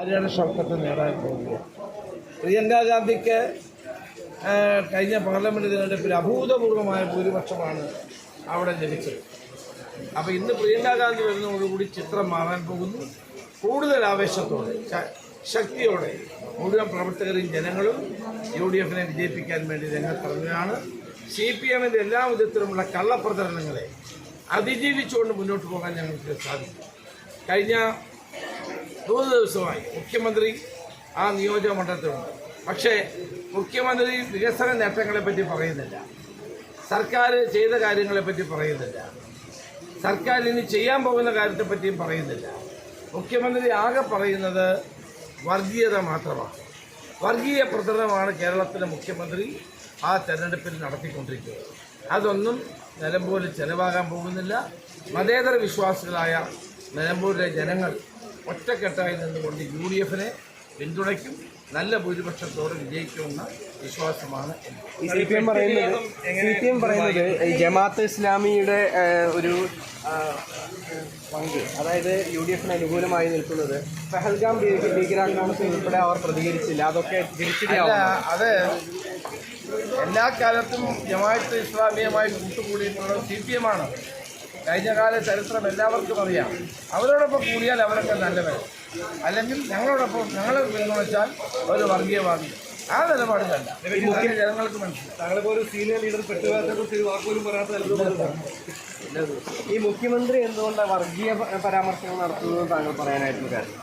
ആര്യാണ് ഷൗക്കത്ത് നേടാൻ പോകുന്നത്? പ്രിയങ്ക ഗാന്ധിക്ക് കഴിഞ്ഞ പാർലമെന്റ് തിരഞ്ഞെടുപ്പിൽ അഭൂതപൂർവമായ ഭൂരിപക്ഷമാണ് അവിടെ ലഭിച്ചത്. അപ്പോൾ ഇന്ന് പ്രിയങ്ക ഗാന്ധി വരുന്നതോടുകൂടി ചിത്രം മാറാൻ പോകുന്നു. കൂടുതൽ ആവേശത്തോടെ ശക്തിയോടെ മുഴുവൻ പ്രവർത്തകരും ജനങ്ങളും യു ഡി എഫിനെ വിജയിപ്പിക്കാൻ വേണ്ടി രംഗത്തിറങ്ങുകയാണ്. സി പി എമ്മിന്റെ എല്ലാ വിധത്തിലുമുള്ള കള്ളപ്രചരണങ്ങളെ അതിജീവിച്ചുകൊണ്ട് മുന്നോട്ട് പോകാൻ ഞങ്ങൾക്ക് സാധിക്കും. കഴിഞ്ഞ മൂന്ന് ദിവസമായി മുഖ്യമന്ത്രി ആ നിയോജക മണ്ഡലത്തിലുണ്ട്. പക്ഷേ മുഖ്യമന്ത്രി വികസന നേട്ടങ്ങളെപ്പറ്റി പറയുന്നില്ല. സർക്കാർ ചെയ്ത കാര്യങ്ങളെപ്പറ്റി പറയുന്നില്ല. സർക്കാർ ഇനി ചെയ്യാൻ പോകുന്ന കാര്യത്തെപ്പറ്റിയും പറയുന്നില്ല. മുഖ്യമന്ത്രി ആകെ പറയുന്നത് വർഗീയത മാത്രമാണ്. വർഗീയ പ്രചരണമാണ് കേരളത്തിലെ മുഖ്യമന്ത്രി ആ തെരഞ്ഞെടുപ്പിൽ നടത്തിക്കൊണ്ടിരിക്കുന്നത്. അതൊന്നും നിലമ്പൂരിൽ ചെലവാകാൻ പോകുന്നില്ല. മതേതര വിശ്വാസികളായ നിലമ്പൂരിലെ ജനങ്ങൾ ഒറ്റക്കെട്ടായി നിന്നുകൊണ്ട് യു ഡി എഫിനെ പിന്തുണയ്ക്കും. നല്ല ഭൂരിപക്ഷത്തോടെ വിജയിക്കുമെന്ന വിശ്വാസമാണ് സി പി എം പറയുന്നത് സി പി എം പറയുന്നത് ജമാഅത്ത് ഇസ്ലാമിയുടെ ഒരു പങ്ക് അതായത് യു ഡി എഫിന് അനുകൂലമായി നിൽക്കുന്നത് പെഹൽഗാം ഭീകരാക്രമണത്തിൽ ഉൾപ്പെടെ അവർ പ്രതികരിച്ചില്ല. അതൊക്കെ അത് എല്ലാ കാലത്തും ജമാഅത്ത് ഇസ്ലാമിയുമായി കൂട്ടുകൂടിയിട്ടുള്ളത് സി പി എം ആണ്. കഴിഞ്ഞ കാല ചരിത്രം എല്ലാവർക്കും അറിയാം. അവരോടൊപ്പം കൂടിയാൽ അവരൊക്കെ നല്ലവർ അല്ലെങ്കിൽ ഞങ്ങളോടൊപ്പം ഞങ്ങൾ പിന്തുണച്ചാൽ ഒരു വർഗീയവാദി. ആ നിലപാട് കണ്ട. ജനങ്ങൾക്ക് മനസ്സിലായി. ഒരു സീനിയർ ലീഡർ ഈ മുഖ്യമന്ത്രി എന്തുകൊണ്ടാണ് വർഗീയ പരാമർശങ്ങൾ നടത്തുന്നത് താങ്കൾ പറയാനായിട്ടുള്ള കാര്യം?